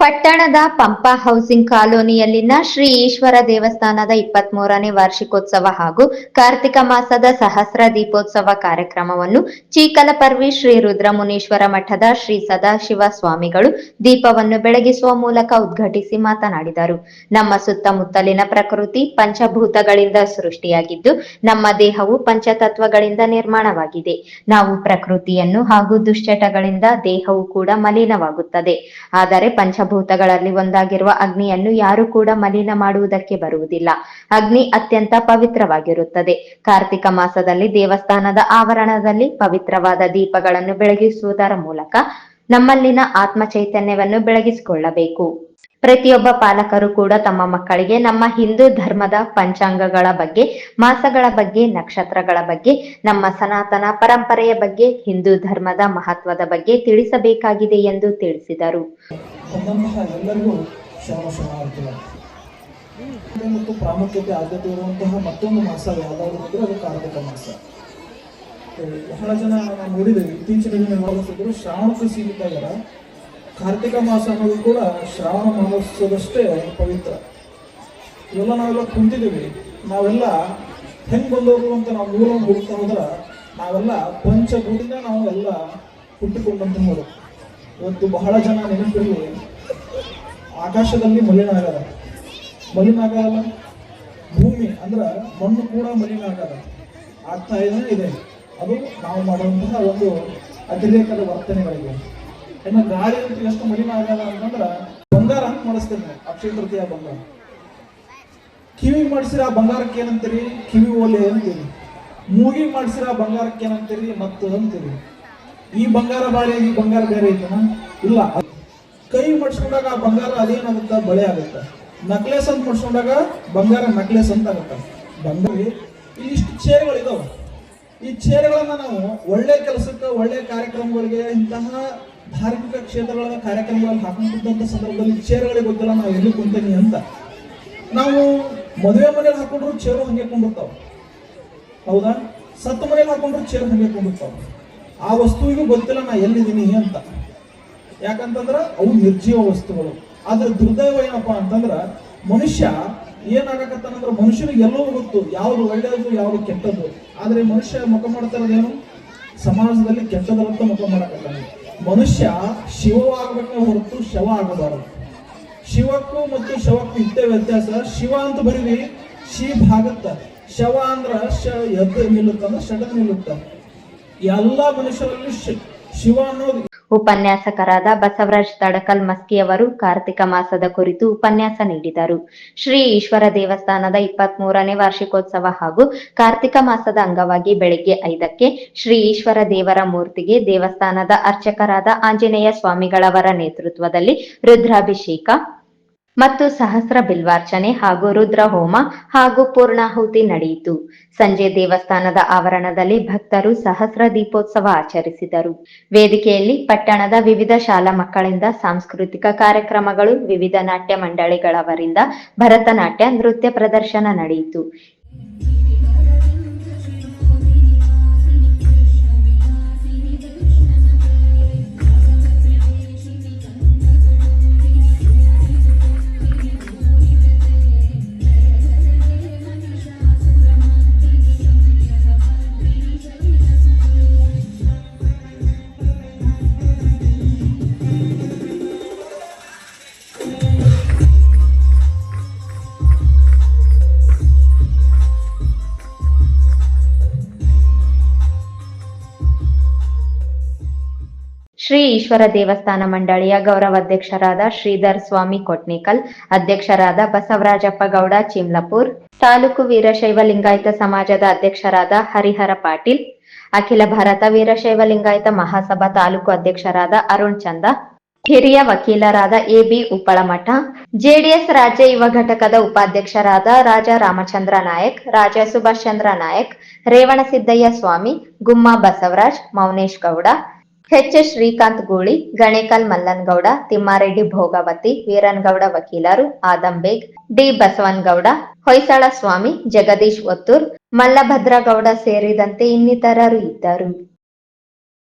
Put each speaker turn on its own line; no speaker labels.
ಪಟ್ಟಣದ ಪಂಪಾ ಹೌಸಿಂಗ್ ಕಾಲೋನಿಯಲ್ಲಿನ ಶ್ರೀ ಈಶ್ವರ ದೇವಸ್ಥಾನದ ಇಪ್ಪತ್ತ್ ಮೂರನೇ ವಾರ್ಷಿಕೋತ್ಸವ ಹಾಗೂ ಕಾರ್ತಿಕ ಮಾಸದ ಸಹಸ್ರ ದೀಪೋತ್ಸವ ಕಾರ್ಯಕ್ರಮವನ್ನು ಚೀಕಲಪರ್ವಿ ಶ್ರೀ ರುದ್ರಮುನೀಶ್ವರ ಮಠದ ಶ್ರೀ ಸದಾಶಿವ ಸ್ವಾಮಿಗಳು ದೀಪವನ್ನು ಬೆಳಗಿಸುವ ಮೂಲಕ ಉದ್ಘಾಟಿಸಿ ಮಾತನಾಡಿದರು. ನಮ್ಮ ಸುತ್ತಮುತ್ತಲಿನ ಪ್ರಕೃತಿ ಪಂಚಭೂತಗಳಿಂದ ಸೃಷ್ಟಿಯಾಗಿದ್ದು, ನಮ್ಮ ದೇಹವು ಪಂಚತತ್ವಗಳಿಂದ ನಿರ್ಮಾಣವಾಗಿದೆ. ನಾವು ಪ್ರಕೃತಿಯನ್ನು ಹಾಗೂ ದುಶ್ಚಟಗಳಿಂದ ದೇಹವು ಕೂಡ ಮಲಿನವಾಗುತ್ತದೆ. ಆದರೆ ಪಂಚಭೂತಗಳಲ್ಲಿ ಒಂದಾಗಿರುವ ಅಗ್ನಿಯನ್ನು ಯಾರು ಕೂಡ ಮಲಿನ ಮಾಡುವುದಕ್ಕೆ ಬರುವುದಿಲ್ಲ. ಅಗ್ನಿ ಅತ್ಯಂತ ಪವಿತ್ರವಾಗಿರುತ್ತದೆ. ಕಾರ್ತಿಕ ಮಾಸದಲ್ಲಿ ದೇವಸ್ಥಾನದ ಆವರಣದಲ್ಲಿ ಪವಿತ್ರವಾದ ದೀಪಗಳನ್ನು ಬೆಳಗಿಸುವುದರ ಮೂಲಕ ನಮ್ಮಲ್ಲಿನ ಆತ್ಮ ಚೈತನ್ಯವನ್ನು ಬೆಳಗಿಸಿಕೊಳ್ಳಬೇಕು. ಪ್ರತಿಯೊಬ್ಬ ಪಾಲಕರು ಕೂಡ ತಮ್ಮ ಮಕ್ಕಳಿಗೆ ನಮ್ಮ ಹಿಂದೂ ಧರ್ಮದ ಪಂಚಾಂಗಗಳ ಬಗ್ಗೆ, ಮಾಸಗಳ ಬಗ್ಗೆ, ನಕ್ಷತ್ರಗಳ ಬಗ್ಗೆ, ನಮ್ಮ ಸನಾತನ ಪರಂಪರೆಯ ಬಗ್ಗೆ, ಹಿಂದೂ ಧರ್ಮದ ಮಹತ್ವದ ಬಗ್ಗೆ ತಿಳಿಸಬೇಕಾಗಿದೆ ಎಂದು ತಿಳಿಸಿದರು.
ಪ್ರಾಮುಖ್ಯತೆ ಆದ್ಯತೆ ಇರುವಂತಹ ಮತ್ತೊಂದು ಮಾಸ ಯಾವ್ದಾದ್ರು ಕಾರ್ತಿಕ ಮಾಸ. ಬಹಳ ಜನ ನಾವು ನೋಡಿದ್ದೇವೆ ಇತ್ತೀಚಿನ ದಿನ ದಿನಗಳು ಶ್ರಾವಣಕ್ಕೆ ಸೀಮಿತ ಆಗ್ಯಾರ ಕಾರ್ತಿಕ ಮಾಸ ಅನ್ನೋದು ಕೂಡ ಶ್ರಾವಣ ಮಹೋತ್ಸವದಷ್ಟೇ ಪವಿತ್ರ. ಇವೆಲ್ಲ ನಾವೆಲ್ಲ ಕುಂತಿದ್ದೀವಿ. ನಾವೆಲ್ಲ ಹೆಂಗೆ ಬಂದವರು ಅಂತ ನಾವು ಮೂಲವನ್ನು ಹುಡುಕ್ತಾ ಹೋದ್ರ ನಾವೆಲ್ಲ ಪಂಚಭೂತಿನ ನಾವು ಎಲ್ಲ ಹುಟ್ಟಿಕೊಂಡಂತಹವರು ಇವತ್ತು ಬಹಳ ಜನ ನೆನಪಿರಲಿ, ಆಕಾಶದಲ್ಲಿ ಮಲಿನ ಆಗದ. ಮಲಿನ ಆಗಲ್ಲ. ಭೂಮಿ ಅಂದ್ರೆ ಮಣ್ಣು ಕೂಡ ಮಲಿನ ಆಗದ. ಆಗ್ತಾ ಇದೆ ಇದೆ. ಅದು ನಾವು ಮಾಡುವಂತಹ ಒಂದು ಅತಿರೇಕದ ವರ್ತನೆಗಳಿಗೆ ಇನ್ನು ಗಾಳಿ ಅಂತ ಎಷ್ಟು ಮಲಿನ ಆಗಲ್ಲ ಅಂತಂದ್ರ ಬಂಗಾರ ಅಂತ ಮಾಡಿಸ್ತೇನೆ ಅಕ್ಷಯ ತೃತೀಯ ಬಂಗಾರ. ಕಿವಿ ಮಾಡಿಸಿರ ಬಂಗಾರಕ್ಕೆ ಏನಂತೀರಿ? ಕಿವಿ ಓಲೆ ಅಂತೀರಿ. ಮೂಗಿ ಮಾಡಿಸಿರ ಬಂಗಾರಕ್ಕೆ ಏನಂತೀರಿ? ಮತ್ತು ಅಂತೀರಿ. ಈ ಬಂಗಾರ ಬಾಳೆ, ಈ ಬಂಗಾರ ಬೇರೆ ಐತನ? ಇಲ್ಲ. ಕೈ ಮಾಡಿಸ್ಕೊಂಡಾಗ ಆ ಬಂಗಾರ ಅದೇನಾಗುತ್ತ? ಬಳೆ ಆಗುತ್ತೆ. ನಕ್ಲೆಸ್ ಅಂತ ಮಾಡಿಸ್ಕೊಂಡಾಗ ಬಂಗಾರ ನಕ್ಲೆಸ್ ಅಂತ ಆಗುತ್ತ. ಬಂಗಾರ ಇಷ್ಟು ಚೇರ್ಗಳಿದಾವೆ. ಈ ಚೇರ್ಗಳನ್ನ ನಾವು ಒಳ್ಳೆ ಕೆಲಸಕ್ಕೆ, ಒಳ್ಳೆ ಕಾರ್ಯಕ್ರಮಗಳಿಗೆ, ಇಂತಹ ಧಾರ್ಮಿಕ ಕ್ಷೇತ್ರಗಳ ಕಾರ್ಯಕ್ರಮಗಳಲ್ಲಿ ಹಾಕೊಂಡಿದ್ದಂಥ ಸಂದರ್ಭದಲ್ಲಿ ಚೇರ್ಗಳಿಗೆ ಗೊತ್ತಿಲ್ಲ ನಾವು ಎಲ್ಲಿ ಕುಂತೀನಿ ಅಂತ. ನಾವು ಮದುವೆ ಮನೇಲಿ ಹಾಕೊಂಡ್ರು ಚೇರು ಹಂಗೆ ಕೊಂಡಿರ್ತಾವ ಹೌದಾ? ಸತ್ತ ಮನೇಲಿ ಹಾಕೊಂಡ್ರು ಚೇರ್ ಹಂಗೆ ಕೊಂಡಿರ್ತಾವ ಆ ವಸ್ತುವಿಗೂ ಗೊತ್ತಿಲ್ಲ ನಾ ಎಲ್ಲಿದ್ದೀನಿ ಅಂತ. ಯಾಕಂತಂದ್ರೆ ಅವು ನಿರ್ಜೀವ ವಸ್ತುಗಳು. ಆದ್ರೆ ದುರ್ದೈವ ಏನಪ್ಪಾ ಅಂತಂದ್ರೆ ಮನುಷ್ಯ ಏನಾಗಕತ್ತಾನಂದ್ರೆ ಮನುಷ್ಯನಿಗೆ ಎಲ್ಲವೂ ಗೊತ್ತು. ಯಾವ್ದು ಒಳ್ಳೆಯದು, ಯಾವ್ದು ಕೆಟ್ಟದ್ದು. ಆದ್ರೆ ಮನುಷ್ಯ ಮುಖ ಮಾಡ್ತಾ ಇರೋದೇನು ಸಮಾಜದಲ್ಲಿ ಕೆಟ್ಟದರಂತ ಮುಖ ಮಾಡಕತ್ತಾನೆ. ಮನುಷ್ಯ ಶಿವವಾಗಬೇಕ ಹೊರತು ಶವ ಆಗಬಾರದು. ಶಿವಕ್ಕೂ ಮತ್ತು ಶವಕ್ಕೂ ಇದ್ದೇ ವ್ಯತ್ಯಾಸ. ಶಿವ ಅಂತ ಬರೀರಿ ಶಿ ಭಾಗತ್ತ ಶವ ಅಂದ್ರ ಶ, ಎದ್ದು ನಿಲ್ಲುತ್ತ ಅಂದ್ರೆ ನಿಲ್ಲುತ್ತ. ಎಲ್ಲ ಮನುಷ್ಯರಲ್ಲಿ ಶಿವ ಅನ್ನೋದು
ಉಪನ್ಯಾಸಕರಾದ ಬಸವರಾಜ್ ತಡಕಲ್ ಮಸ್ಕಿಯವರು ಕಾರ್ತಿಕ ಮಾಸದ ಕುರಿತು ಉಪನ್ಯಾಸ ನೀಡಿದರು. ಶ್ರೀ ಈಶ್ವರ ದೇವಸ್ಥಾನದ ಇಪ್ಪತ್ತ್ ಮೂರನೇ ವಾರ್ಷಿಕೋತ್ಸವ ಹಾಗೂ ಕಾರ್ತಿಕ ಮಾಸದ ಅಂಗವಾಗಿ ಬೆಳಿಗ್ಗೆ ಐದಕ್ಕೆ ಶ್ರೀ ಈಶ್ವರ ದೇವರ ಮೂರ್ತಿಗೆ ದೇವಸ್ಥಾನದ ಅರ್ಚಕರಾದ ಆಂಜನೇಯ ಸ್ವಾಮಿಗಳವರ ನೇತೃತ್ವದಲ್ಲಿ ರುದ್ರಾಭಿಷೇಕ ಮತ್ತು ಸಹಸ್ರ ಬಿಲ್ವಾರ್ಚನೆ ಹಾಗೂ ರುದ್ರ ಹೋಮ ಹಾಗೂ ಪೂರ್ಣಾಹುತಿ ನಡೆಯಿತು. ಸಂಜೆ ದೇವಸ್ಥಾನದ ಆವರಣದಲ್ಲಿ ಭಕ್ತರು ಸಹಸ್ರ ದೀಪೋತ್ಸವ ಆಚರಿಸಿದರು. ವೇದಿಕೆಯಲ್ಲಿ ಪಟ್ಟಣದ ವಿವಿಧ ಶಾಲಾ ಮಕ್ಕಳಿಂದ ಸಾಂಸ್ಕೃತಿಕ ಕಾರ್ಯಕ್ರಮಗಳು, ವಿವಿಧ ನಾಟ್ಯ ಮಂಡಳಿಗಳವರಿಂದ ಭರತನಾಟ್ಯ ನೃತ್ಯ ಪ್ರದರ್ಶನ ನಡೆಯಿತು. ಶ್ರೀ ಈಶ್ವರ ದೇವಸ್ಥಾನ ಮಂಡಳಿಯ ಗೌರವಾಧ್ಯಕ್ಷರಾದ ಶ್ರೀಧರ್ ಸ್ವಾಮಿ ಕೊಟ್ನಿಕಲ್, ಅಧ್ಯಕ್ಷರಾದ ಬಸವರಾಜಪ್ಪ ಗೌಡ ಚಿಮ್ಲಪುರ್, ತಾಲೂಕು ವೀರಶೈವ ಲಿಂಗಾಯತ ಸಮಾಜದ ಅಧ್ಯಕ್ಷರಾದ ಹರಿಹರ ಪಾಟೀಲ್, ಅಖಿಲ ಭಾರತ ವೀರಶೈವ ಲಿಂಗಾಯತ ಮಹಾಸಭಾ ತಾಲೂಕು ಅಧ್ಯಕ್ಷರಾದ ಅರುಣ್ ಚಂದ, ಹಿರಿಯ ವಕೀಲರಾದ ಎಬಿ ಉಪ್ಪಳಮಠ, ಜೆಡಿಎಸ್ ರಾಜ್ಯ ಯುವ ಘಟಕದ ಉಪಾಧ್ಯಕ್ಷರಾದ ರಾಜ ರಾಮಚಂದ್ರ ನಾಯಕ್, ರಾಜ ಸುಭಾಷ್ ಚಂದ್ರ ನಾಯಕ್ ರೇವಣಸಿದ್ದಯ್ಯ ಸ್ವಾಮಿ, ಗುಮ್ಮ ಬಸವರಾಜ್, ಮೌನೇಶ್ ಗೌಡ ಎಚ್ ಶ್ರೀಕಾಂತ್ ಗೂಳಿ, ಗಣೇಕಲ್ ಮಲ್ಲನ್ಗೌಡ, ತಿಮ್ಮಾರೆಡ್ಡಿ ಭೋಗಾವತಿ, ವೀರನ್ಗೌಡ ವಕೀಲರು ಆದಂಬೇಗ್ ಡಿ ಬಸವನ್ಗೌಡ, ಹೊಯ್ಸಳ ಸ್ವಾಮಿ, ಜಗದೀಶ್ ಒತ್ತೂರ್, ಮಲ್ಲಭದ್ರಗೌಡ ಸೇರಿದಂತೆ ಇನ್ನಿತರರು ಇದ್ದರು.